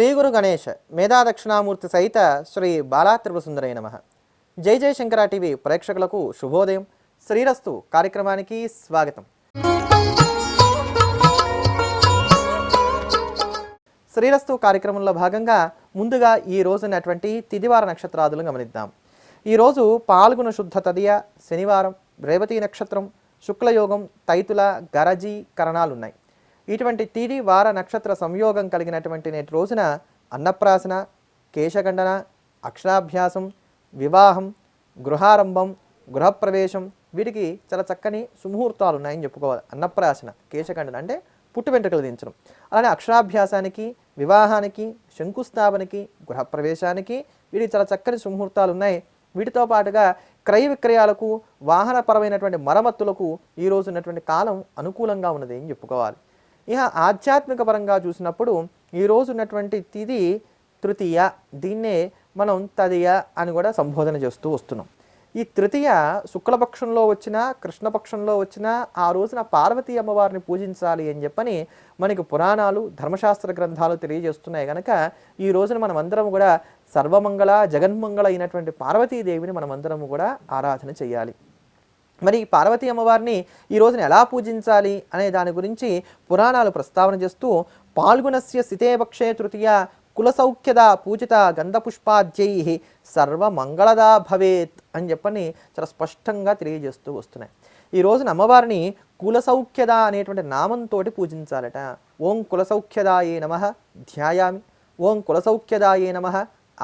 శ్రీ గురు గణేష్ మేధా దక్షిణామూర్తి సహిత శ్రీ బాలా త్రిపుసుందరై నమ. జై జై శంకర టీవీ ప్రేక్షకులకు శుభోదయం. శ్రీరస్తు కార్యక్రమానికి స్వాగతం. శ్రీరస్తు కార్యక్రమంలో భాగంగా ముందుగా ఈ రోజునటువంటి తిదివార నక్షత్రాదులను గమనిద్దాం. ఈరోజు పాల్గొన శుద్ధ తదియ శనివారం రేవతి నక్షత్రం శుక్లయోగం తైతుల గరజీ కరణాలున్నాయి. ఇటువంటి తిది వార నక్షత్ర సంయోగం కలిగినటువంటి నేటి రోజున అన్నప్రాసన కేశఖండన అక్షరాభ్యాసం వివాహం గృహారంభం గృహప్రవేశం వీటికి చాలా చక్కని సుముహూర్తాలు ఉన్నాయని చెప్పుకోవాలి. అన్నప్రాసన కేశఖండన అంటే పుట్టు వెంట్రుకలు దించడం. అలానే అక్షరాభ్యాసానికి వివాహానికి శంకుస్థాపనకి గృహప్రవేశానికి వీటికి చాలా చక్కని సుముహూర్తాలు ఉన్నాయి. వీటితో పాటుగా క్రయ విక్రయాలకు వాహనపరమైనటువంటి మరమ్మతులకు ఈ ఉన్నటువంటి కాలం అనుకూలంగా ఉన్నది అని చెప్పుకోవాలి. ఇక ఆధ్యాత్మిక పరంగా చూసినప్పుడు ఈ ఉన్నటువంటి తిది తృతీయ దీన్నే మనం తదియ అని కూడా సంబోధన చేస్తూ వస్తున్నాం. ఈ తృతీయ శుక్లపక్షంలో వచ్చిన కృష్ణపక్షంలో వచ్చిన ఆ రోజున పార్వతీ అమ్మవారిని పూజించాలి అని చెప్పని మనకి పురాణాలు ధర్మశాస్త్ర గ్రంథాలు తెలియజేస్తున్నాయి కనుక ఈ రోజున మనం అందరం కూడా సర్వమంగళ జగన్మంగళ అయినటువంటి పార్వతీదేవిని మనం అందరం కూడా ఆరాధన చేయాలి. మరి ఈ పార్వతీ అమ్మవారిని ఈ రోజున ఎలా పూజించాలి అనే దాని గురించి పురాణాలు ప్రస్తావన చేస్తూ పాల్గుణస్య సితేపక్షే తృతీయ కులసౌఖ్యద పూజిత గంధపుష్పాధ్యై సర్వమంగళదా భవేత్ అని చెప్పని చాలా స్పష్టంగా తెలియజేస్తూ వస్తున్నాయి. ఈ రోజున అమ్మవారిని కులసౌఖ్యద అనేటువంటి నామంతో పూజించాలట. ఓం కులసౌఖ్యదాయే నమ ధ్యాయామి. ఓం కులసౌఖ్యదాయే నమ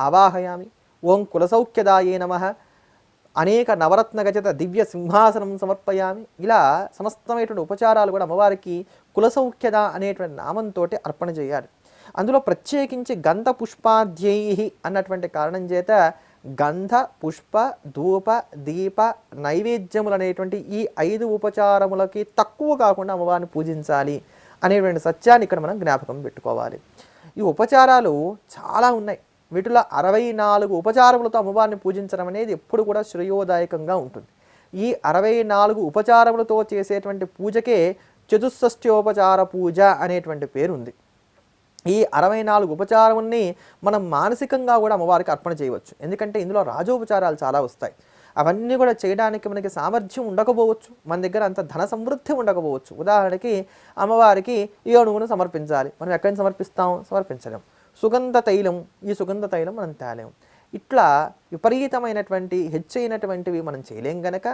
ఆవాహయామి. ఓం కులసౌఖ్యదాయే నమ అనేక నవరత్న గజత దివ్య సింహాసనం సమర్పయామి. ఇలా సమస్తమైనటువంటి ఉపచారాలు కూడా అమ్మవారికి కులసౌఖ్యద అనేటువంటి నామంతో అర్పణ చేయాలి. అందులో ప్రత్యేకించి గంధ పుష్పాధ్యై అన్నటువంటి కారణం చేత గంధ పుష్ప ధూప దీప నైవేద్యములు అనేటువంటి ఈ ఐదు ఉపచారములకి తక్కువ కాకుండా అమ్మవారిని పూజించాలి అనేటువంటి సత్యాన్ని ఇక్కడ మనం జ్ఞాపకం పెట్టుకోవాలి. ఈ ఉపచారాలు చాలా ఉన్నాయి. వీటిలో అరవై నాలుగు ఉపచారములతో అమ్మవారిని పూజించడం అనేది ఎప్పుడు కూడా శ్రేయోదాయకంగా ఉంటుంది. ఈ అరవై నాలుగు ఉపచారములతో చేసేటువంటి పూజకే చతుషష్ఠ్యోపచార పూజ అనేటువంటి పేరుంది. ఈ అరవై నాలుగు ఉపచారముల్ని మనం మానసికంగా కూడా అమ్మవారికి అర్పణ చేయవచ్చు. ఎందుకంటే ఇందులో రాజోపచారాలు చాలా వస్తాయి. అవన్నీ కూడా చేయడానికి మనకి సామర్థ్యం ఉండకపోవచ్చు. మన దగ్గర అంత ధన సమృద్ధి ఉండకపోవచ్చు. ఉదాహరణకి అమ్మవారికి ఏనుగును సమర్పించాలి. మనం ఎక్కడిని సమర్పిస్తాం? సమర్పించలేం. సుగంధ తైలం ఈ సుగంధ తైలం మనం తేలేం. ఇట్లా విపరీతమైనటువంటి హెచ్చైనటువంటివి మనం చేయలేం గనక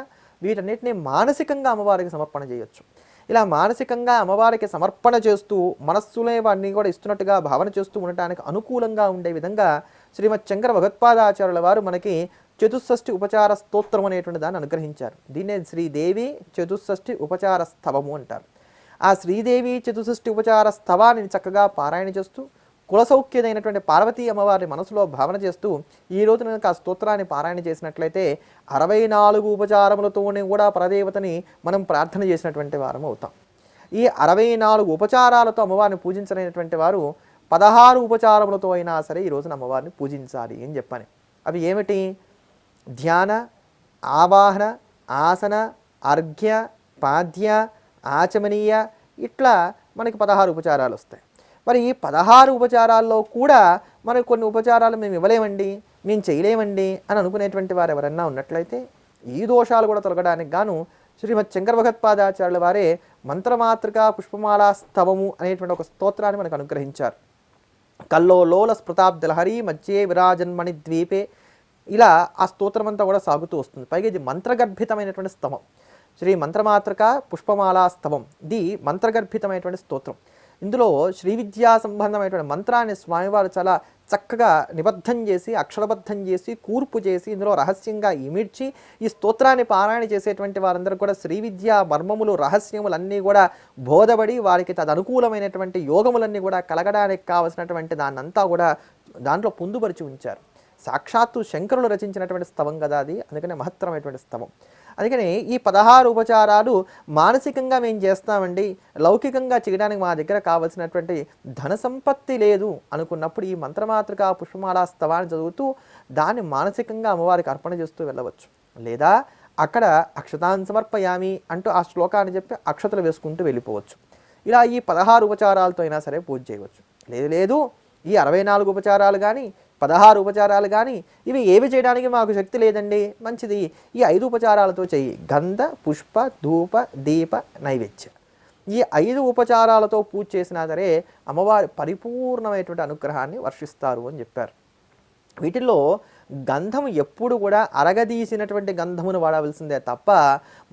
వీటన్నిటిని మానసికంగా అమ్మవారికి సమర్పణ చేయొచ్చు. ఇలా మానసికంగా అమ్మవారికి సమర్పణ చేస్తూ మనస్సులే వారిని కూడా ఇస్తున్నట్టుగా భావన చేస్తూ ఉండటానికి అనుకూలంగా ఉండే విధంగా శ్రీమద్ చంద్ర భగవత్పాదాచార్యుల వారు మనకి చతుషష్ఠి ఉపచార స్తోత్రం అనేటువంటి దాన్ని అనుగ్రహించారు. దీన్నే శ్రీదేవి చతుషష్ఠి ఉపచార స్తవము అంటారు. ఆ శ్రీదేవి చతుషష్ఠి ఉపచార స్తవాన్ని చక్కగా పారాయణ చేస్తూ కులసౌఖ్యదైనటువంటి పార్వతీ అమ్మవారిని మనసులో భావన చేస్తూ ఈ రోజు కనుక ఆ స్తోత్రాన్ని పారాయణ చేసినట్లయితే అరవై నాలుగు ఉపచారములతోనే కూడా పరదేవతని మనం ప్రార్థన చేసినటువంటి వారం అవుతాం. ఈ అరవై నాలుగు ఉపచారాలతో అమ్మవారిని పూజించలేనటువంటి వారు పదహారు ఉపచారములతో అయినా సరే ఈ రోజున అమ్మవారిని పూజించాలి అని చెప్పాను అవి ఏమిటి? ధ్యాన ఆవాహన ఆసన అర్ఘ్య పాద్య ఆచమనీయ ఇట్లా మనకి పదహారు ఉపచారాలు వస్తాయి. మరి ఈ పదహారు ఉపచారాల్లో కూడా మనకు కొన్ని ఉపచారాలు మేము ఇవ్వలేమండి మేము చేయలేమండి అని అనుకునేటువంటి వారు ఎవరన్నా ఉన్నట్లయితే ఈ దోషాలు కూడా తొలగడానికి గాను శ్రీమద్ శంకర భగవత్పాదాచార్యుల వారే మంత్రమాతృక పుష్పమాలా స్తవము అనేటువంటి ఒక స్తోత్రాన్ని మనకు అనుగ్రహించారు. కల్లోలోల లోల మధ్యే విరాజన్మణి ద్వీపే ఇలా ఆ స్తోత్రం అంతా కూడా సాగుతూ వస్తుంది. పైగా ఇది మంత్రగర్భితమైనటువంటి స్తవం. శ్రీ మంత్రమాతృక పుష్పమాలా స్తవం. ఇది మంత్రగర్భితమైనటువంటి స్తోత్రం. ఇందులో శ్రీ విద్యా సంబంధమైనటువంటి మంత్రాన్ని స్వామివారు చాలా చక్కగా నిబద్ధం చేసి అక్షరబద్ధం చేసి కూర్పు చేసి ఇందులో రహస్యంగా ఇమిడ్చి ఈ స్తోత్రాన్ని పారాయణ చేసేటువంటి వారందరూ కూడా శ్రీ విద్యా మర్మములు రహస్యములన్నీ కూడా బోధపడి వారికి తదనుకూలమైనటువంటి యోగములన్నీ కూడా కలగడానికి కావలసినటువంటి దాన్నంతా కూడా దాంట్లో పొందుపరిచి ఉంచారు. సాక్షాత్తు శంకరులు రచించినటువంటి స్తవం కదా అది. అందుకనే మహత్తరమైనటువంటి స్తవం. అందుకని ఈ పదహారు ఉపచారాలు మానసికంగా మేము చేస్తామండి లౌకికంగా చేయడానికి మా దగ్గర కావలసినటువంటి ధన సంపత్తి లేదు అనుకున్నప్పుడు ఈ మంత్రమాతృక పుష్పమాల స్తవాన్ని చదువుతూ దాన్ని మానసికంగా అమ్మవారికి అర్పణ చేస్తూ వెళ్ళవచ్చు. లేదా అక్కడ అక్షతాన్ని సమర్పయామి అంటూ ఆ శ్లోకాన్ని చెప్పి అక్షతలు వేసుకుంటూ వెళ్ళిపోవచ్చు. ఇలా ఈ పదహారు ఉపచారాలతో అయినా సరే పూజ చేయవచ్చు. లేదు లేదు ఈ అరవై నాలుగు ఉపచారాలు కానీ పదహారు ఉపచారాలు కానీ ఇవి ఏవి చేయడానికి మాకు శక్తి లేదండి. మంచిది. ఈ ఐదు ఉపచారాలతో చెయ్యి గంధ పుష్ప ధూప దీప నైవేద్య. ఈ ఐదు ఉపచారాలతో పూజ చేసినా సరే అమ్మవారి పరిపూర్ణమైనటువంటి అనుగ్రహాన్ని వర్షిస్తారు అని చెప్పారు. వీటిల్లో గంధం ఎప్పుడు కూడా అరగదీసినటువంటి గంధమును వాడవలసిందే తప్ప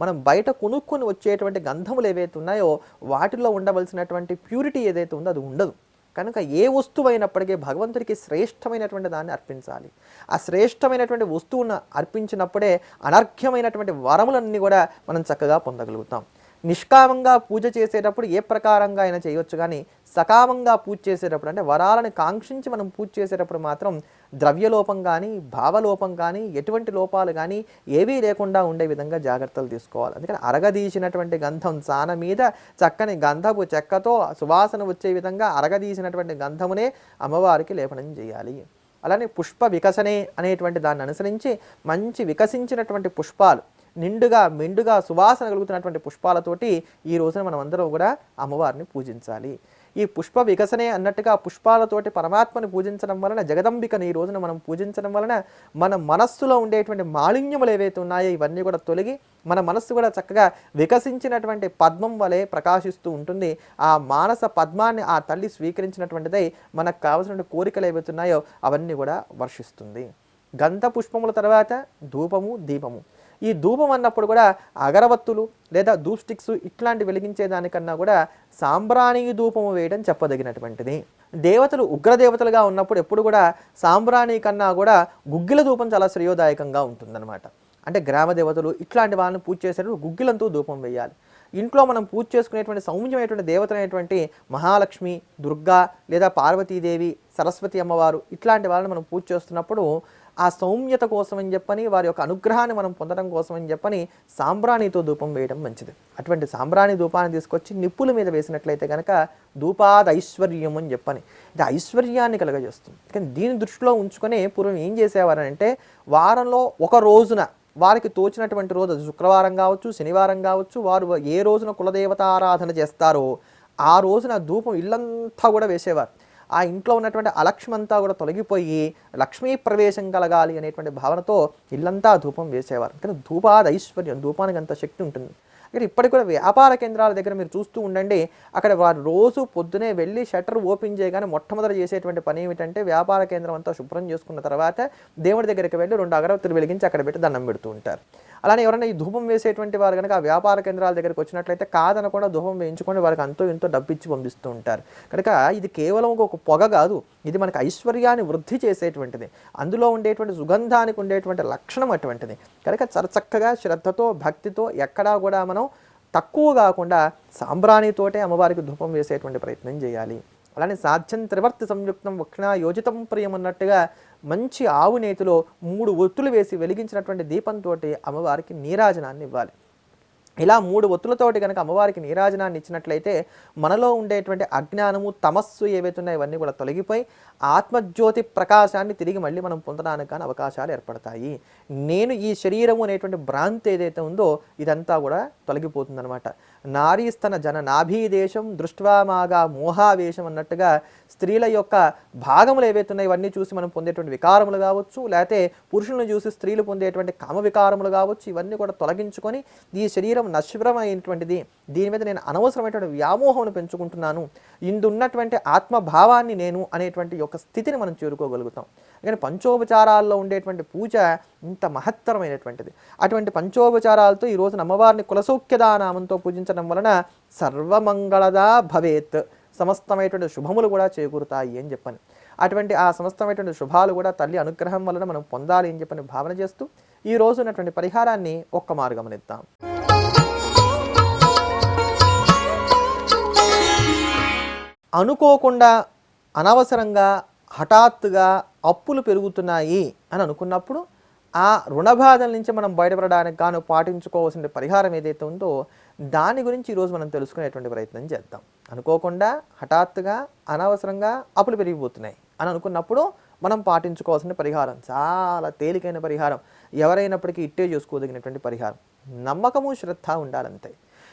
మనం బయట కొనుక్కొని వచ్చేటువంటి గంధములు ఏవైతే ఉన్నాయో వాటిలో ఉండవలసినటువంటి ప్యూరిటీ ఏదైతే ఉందో అది ఉండదు. కనుక ఏ వస్తువు అయినప్పటికీ భగవంతుడికి శ్రేష్టమైనటువంటి దాన్ని అర్పించాలి. ఆ శ్రేష్టమైనటువంటి వస్తువును అర్పించినప్పుడే అనర్ఘ్యమైనటువంటి వరములన్నీ కూడా మనం చక్కగా పొందగలుగుతాం. నిష్కామంగా పూజ చేసేటప్పుడు ఏ ప్రకారంగా అయినా చేయొచ్చు కానీ సకామంగా పూజ చేసేటప్పుడు అంటే వరాలను కాంక్షించి మనం పూజ చేసేటప్పుడు మాత్రం ద్రవ్యలోపం కానీ భావలోపం కానీ ఎటువంటి లోపాలు కానీ ఏవీ లేకుండా ఉండే విధంగా జాగ్రత్తలు తీసుకోవాలి. అందుకని అరగదీసినటువంటి గంధం సాన మీద చక్కని గంధపు చెక్కతో సువాసన వచ్చే విధంగా అరగదీసినటువంటి గంధమునే అమ్మవారికి లేపనం చేయాలి. అలానే పుష్ప వికసనే అనేటువంటి దాన్ని అనుసరించి మంచి వికసించినటువంటి పుష్పాలు నిండుగా మెండుగా సువాసన కలుగుతున్నటువంటి పుష్పాలతోటి ఈ రోజున మనం అందరం కూడా అమ్మవారిని పూజించాలి. ఈ పుష్ప వికసనే అన్నట్టుగా పుష్పాలతోటి పరమాత్మని పూజించడం వలన జగదంబికని ఈ రోజున మనం పూజించడం వలన మన మనస్సులో ఉండేటువంటి మాలిన్యములు ఏవైతే ఉన్నాయో ఇవన్నీ కూడా తొలగి మన మనస్సు కూడా చక్కగా వికసించినటువంటి పద్మం వలె ప్రకాశిస్తూ ఉంటుంది. ఆ మానస పద్మాన్ని ఆ తల్లి స్వీకరించినటువంటిదై మనకు కావలసిన కోరికలు ఏవైతే ఉన్నాయో అవన్నీ కూడా వర్షిస్తుంది. గంధ పుష్పముల తర్వాత ధూపము దీపము. ఈ ధూపం అన్నప్పుడు కూడా అగరవత్తులు లేదా ధూప్ స్టిక్స్ ఇట్లాంటి వెలిగించే దానికన్నా కూడా సాంబ్రాణి ధూపము వేయడం చెప్పదగినటువంటిది. దేవతలు ఉగ్రదేవతలుగా ఉన్నప్పుడు ఎప్పుడు కూడా సాంబ్రాణి కన్నా కూడా గుగ్గిల ధూపం చాలా శ్రేయోదాయకంగా ఉంటుందన్నమాట. అంటే గ్రామ దేవతలు ఇట్లాంటి వాళ్ళని పూజ చేసేటప్పుడు గుగ్గిలంతో ధూపం వేయాలి. ఇంట్లో మనం పూజ చేసుకునేటువంటి సౌమ్యమైనటువంటి దేవతలైనటువంటి మహాలక్ష్మి దుర్గా లేదా పార్వతీదేవి సరస్వతి అమ్మవారు ఇట్లాంటి వాళ్ళని మనం పూజ చేస్తున్నప్పుడు ఆ సౌమ్యత కోసం అని చెప్పని వారి యొక్క అనుగ్రహాన్ని మనం పొందడం కోసం అని చెప్పని సాంబ్రాణితో ధూపం వేయడం మంచిది. అటువంటి సాంబ్రాణి ధూపాన్ని తీసుకొచ్చి నిప్పుల మీద వేసినట్లయితే కనుక ధూపాద్ ఐశ్వర్యం అని చెప్పని ఇది ఐశ్వర్యాన్ని కలగజేస్తుంది. కానీ దీని దృష్టిలో ఉంచుకొని పూర్వం ఏం చేసేవారంటే వారంలో ఒక రోజున వారికి తోచినటువంటి రోజు శుక్రవారం కావచ్చు శనివారం కావచ్చు వారు ఏ రోజున కులదేవత ఆరాధన చేస్తారో ఆ రోజున ధూపం ఇల్లంతా కూడా వేసేవారు. ఆ ఇంట్లో ఉన్నటువంటి అలక్ష్మంతా కూడా తొలగిపోయి లక్ష్మీ ప్రవేశం కలగాలి అనేటువంటి భావనతో ఇల్లంతా ధూపం వేసేవారు. కానీ ధూపాది ఐశ్వర్యం ధూపానికి అంత శక్తి ఉంటుంది. ఇక్కడ ఇప్పటికి కూడా వ్యాపార కేంద్రాల దగ్గర మీరు చూస్తూ ఉండండి అక్కడ వారు రోజు పొద్దునే వెళ్ళి షట్టర్ ఓపెన్ చేయగానే మొట్టమొదటి చేసేటువంటి పని ఏమిటంటే వ్యాపార కేంద్రం అంతా శుభ్రం చేసుకున్న తర్వాత దేవుడి దగ్గరికి వెళ్ళి రెండు అగరవత్తులు వెలిగించి అక్కడ పెట్టి దండం పెడుతూ ఉంటారు. అలానే ఎవరైనా ఈ ధూపం వేసేటువంటి వారు కనుక ఆ వ్యాపార కేంద్రాల దగ్గరికి వచ్చినట్లయితే కాదనకుండా ధూపం వేయించుకొని వారికి అంతో ఎంతో డబ్బిచ్చి పంపిస్తూ ఉంటారు. కనుక ఇది కేవలం ఒక పొగ కాదు ఇది మనకు ఐశ్వర్యాన్ని వృద్ధి చేసేటువంటిది. అందులో ఉండేటువంటి సుగంధానికి ఉండేటువంటి లక్షణం అటువంటిది. కనుక చరచక్కగా చక్కగా శ్రద్ధతో భక్తితో ఎక్కడా కూడా మనం తక్కువ కాకుండా సాంబ్రాణితోటే అమ్మవారికి ధూపం వేసేటువంటి ప్రయత్నం చేయాలి. అలానే సాధ్యం త్రివర్తి సంయుక్తం వక్షణ యోజితం ప్రియం అన్నట్టుగా మంచి ఆవు నేతిలో మూడు ఒత్తులు వేసి వెలిగించినటువంటి దీపంతో అమ్మవారికి నీరాజనాన్ని ఇవ్వాలి. ఇలా మూడు ఒత్తులతోటి కనుక అమ్మవారికి నీరాజనాన్ని ఇచ్చినట్లయితే మనలో ఉండేటువంటి అజ్ఞానము తమస్సు ఏవైతే ఉన్నాయో ఇవన్నీ కూడా తొలగిపోయి ఆత్మజ్యోతి ప్రకాశాన్ని తిరిగి మళ్ళీ మనం పొందడానికి కానీ అవకాశాలు ఏర్పడతాయి. నేను ఈ శరీరము అనేటువంటి భ్రాంతి ఏదైతే ఉందో ఇదంతా కూడా తొలగిపోతుందనమాట నారీస్తన జన నాభీదేశం దృష్ట్వామాగా మోహావేశం అన్నట్టుగా స్త్రీల యొక్క భాగములు ఏవైతే ఉన్నాయో ఇవన్నీ చూసి మనం పొందేటువంటి వికారములు కావచ్చు లేకపోతే పురుషులను చూసి స్త్రీలు పొందేటువంటి కామ వికారములు కావచ్చు ఇవన్నీ కూడా తొలగించుకొని ఈ శరీరం నశ్వరమైనటువంటిది. దీని మీద నేను అనవసరమైనటువంటి వ్యామోహం పెంచుకుంటున్నాను. ఇందున్నటువంటి ఆత్మభావాన్ని నేను అనేటువంటి యొక్క స్థితిని మనం చేరుకోగలుగుతాం. కానీ పంచోపచారాల్లో ఉండేటువంటి పూజ ఇంత మహత్తరమైనటువంటిది. అటువంటి పంచోపచారాలతో ఈరోజు అమ్మవారిని కులసౌఖ్యదా నామంతో పూజించడం వలన సర్వమంగళదా భవేత్. సమస్తమైనటువంటి శుభములు కూడా చేకూరుతాయి అని చెప్పని. అటువంటి ఆ సమస్తమైనటువంటి శుభాలు కూడా తల్లి అనుగ్రహం వలన మనం పొందాలి అని చెప్పని భావన చేస్తూ ఈ రోజు ఉన్నటువంటి పరిహారాన్ని ఒక్క మార్గమనిద్దాం. అనుకోకుండా అనవసరంగా హఠాత్తుగా అప్పులు పెరుగుతున్నాయి అని అనుకున్నప్పుడు ఆ రుణ బాధల నుంచి మనం బయటపడడానికి గాను పాటించుకోవాల్సిన పరిహారం ఏదైతే ఉందో దాని గురించి ఈరోజు మనం తెలుసుకునేటువంటి ప్రయత్నం చేద్దాం. అనుకోకుండా హఠాత్తుగా అనవసరంగా అప్పులు పెరిగిపోతున్నాయి అని అనుకున్నప్పుడు మనం పాటించుకోవాల్సిన పరిహారం చాలా తేలికైన పరిహారం ఎవరైనప్పటికీ ఇట్టే చేసుకోదగినటువంటి పరిహారం. నమ్మకము శ్రద్ధ ఉండాలంతే.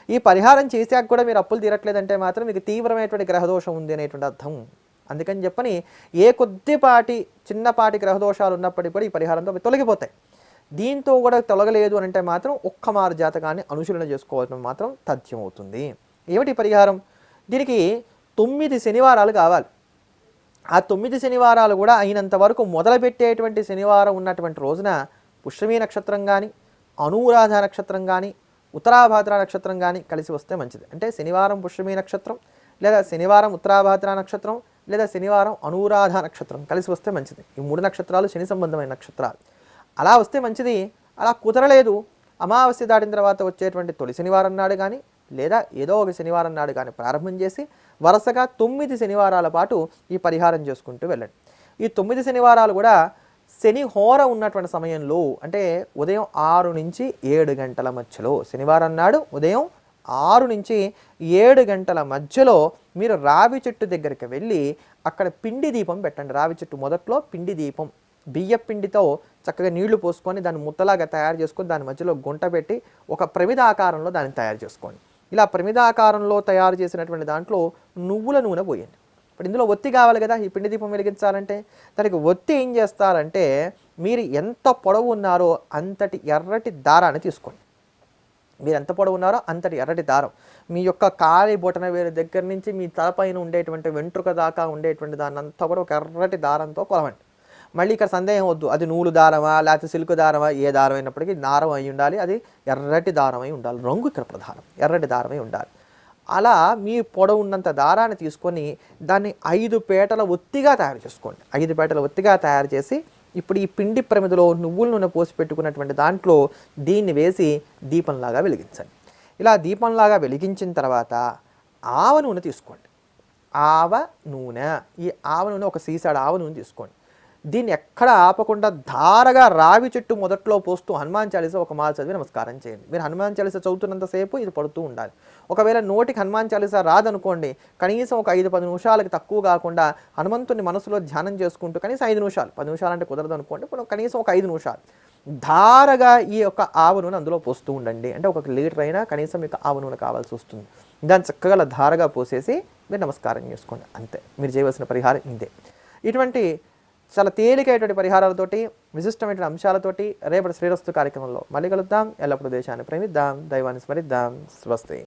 ఈ పరిహారం చేశాక కూడా మీరు అప్పులు తీరట్లేదంటే మాత్రం మీకు తీవ్రమైనటువంటి గ్రహదోషం ఉంది అనేటువంటి అర్థం. అందుకని చెప్పని ఏ కొద్దిపాటి చిన్నపాటి గ్రహదోషాలు ఉన్నప్పటికీ కూడా ఈ పరిహారంతో తొలగిపోతాయి. దీంతో కూడా తొలగలేదు అని అంటే మాత్రం ఒక్క మారు జాతకాన్ని అనుశీలన చేసుకోవడం మాత్రం తథ్యం అవుతుంది ఏమిటి పరిహారం? దీనికి తొమ్మిది శనివారాలు కావాలి. ఆ తొమ్మిది శనివారాలు కూడా అయినంత వరకు మొదలుపెట్టేటువంటి శనివారం ఉన్నటువంటి రోజున పుష్యమీ నక్షత్రం కానీ అనురాధ నక్షత్రం కానీ ఉత్తరాభాద్ర నక్షత్రం కానీ కలిసి వస్తే మంచిది. అంటే శనివారం పుష్యమి నక్షత్రం లేదా శనివారం ఉత్తరాభాద్ర నక్షత్రం లేదా శనివారం అనురాధ నక్షత్రం కలిసి వస్తే మంచిది. ఈ మూడు నక్షత్రాలు శని సంబంధమైన నక్షత్రాలు. అలా వస్తే మంచిది. అలా కుదరలేదు. అమావాస్య దాటిన తర్వాత వచ్చేటువంటి తొలి శనివారం నాడు కానీ లేదా ఏదో ఒక శనివారం నాడు కానీ ప్రారంభం చేసి వరుసగా తొమ్మిది శనివారాల పాటు ఈ పరిహారం చేసుకుంటూ వెళ్ళండి. ఈ తొమ్మిది శనివారాలు కూడా శని హోర ఉన్నటువంటి సమయంలో అంటే ఉదయం ఆరు నుంచి ఏడు గంటల మధ్యలో శనివారం నాడు ఉదయం ఆరు నుంచి ఏడు గంటల మధ్యలో మీరు రావి చెట్టు దగ్గరికి వెళ్ళి అక్కడ పిండి దీపం పెట్టండి. రావి చెట్టు మొదట్లో పిండి దీపం బియ్య పిండితో చక్కగా నీళ్ళు పోసుకొని దాన్ని ముద్దలాగా తయారు చేసుకొని దాని మధ్యలో గుంట పెట్టి ఒక ప్రమిద ఆకారంలో దాన్ని తయారు చేసుకోండి. ఇలా ప్రమిద ఆకారంలో తయారు చేసినటువంటి దాంట్లో నువ్వుల నూనె పోయండి. ఇప్పుడు ఇందులో ఒత్తి కావాలి కదా ఈ పిండి దీపం వెలిగించాలంటే. దానికి ఒత్తి ఏం చేస్తారంటే మీరు ఎంత పొడవు ఉన్నారో అంతటి ఎర్రటి దారాన్ని తీసుకోండి. మీరు ఎంత పొడవు ఉన్నారో అంతటి ఎర్రటి దారం. మీ యొక్క కాలి బొటన వేరు దగ్గర నుంచి మీ తలపైన ఉండేటువంటి వెంట్రుక దాకా ఉండేటువంటి దాన్ని అంతా కూడా ఒక ఎర్రటి దారంతో కొలవండి. మళ్ళీ ఇక్కడ సందేహం వద్దు అది నూలు దారమా లేకపోతే సిల్క్ దారమా ఏ దారం అయినప్పటికీ దారం అయి ఉండాలి అది ఎర్రటి దారం అయి ఉండాలి రంగు ఇక్కడ ప్రధానం ఎర్రటి దారమై ఉండాలి. అలా మీ పొడవు ఉన్నంత దారాన్ని తీసుకొని దాన్ని ఐదు పేటల ఒత్తిగా తయారు చేసుకోండి. ఐదు పేటల ఒత్తిగా తయారు చేసి ఇప్పుడు ఈ పిండి ప్రమిదలో నువ్వుల నూనె పోసి పెట్టుకున్నటువంటి దాంట్లో దీన్ని వేసి దీపంలాగా వెలిగించండి. ఇలా దీపంలాగా వెలిగించిన తర్వాత ఆవ నూనె తీసుకోండి. ఆవ నూనె. ఈ ఆవ నూనె ఒక సీసాడు ఆవ నూనె తీసుకోండి. దీన్ని ఎక్కడ ఆపకుండా ధారగా రావి చెట్టు మొదట్లో పోస్తూ హనుమాన్ చాలీసా ఒక మాల చదివి నమస్కారం చేయండి. మీరు హనుమాన్ చాలీసా చదువుతున్నంతసేపు ఇది పడుతూ ఉండాలి. ఒకవేళ నోటికి హనుమాన్ చాలీస రాదనుకోండి కనీసం ఒక ఐదు పది నిమిషాలకి తక్కువ కాకుండా హనుమంతుని మనసులో ధ్యానం చేసుకుంటూ కనీసం ఐదు నిమిషాలు పది నిమిషాలు అంటే కుదరదు అనుకోండి కనీసం ఒక ఐదు నిమిషాలు. ధారగా ఈ యొక్క ఆవు నూనె అందులో పోస్తూ ఉండండి. అంటే ఒక లీటర్ అయినా కనీసం మీకు ఆవు నూనె కావాల్సి వస్తుంది. దాన్ని చక్కగా ధారగా పోసేసి మీరు నమస్కారం చేసుకోండి. అంతే. మీరు చేయవలసిన పరిహారం ఇదే. ఇటువంటి చాలా తేలికైనటువంటి పరిహారాలతోటి విశిష్టమైన అంశాలతోటి రేపటి శ్రీరస్తు కార్యక్రమంలో మళ్ళీ కలుద్దాం. ఎల్లప్పుడూ దేశాన్ని ప్రేమిద్దాం. దైవాన్ని స్మరిద్దాం. స్వస్తి.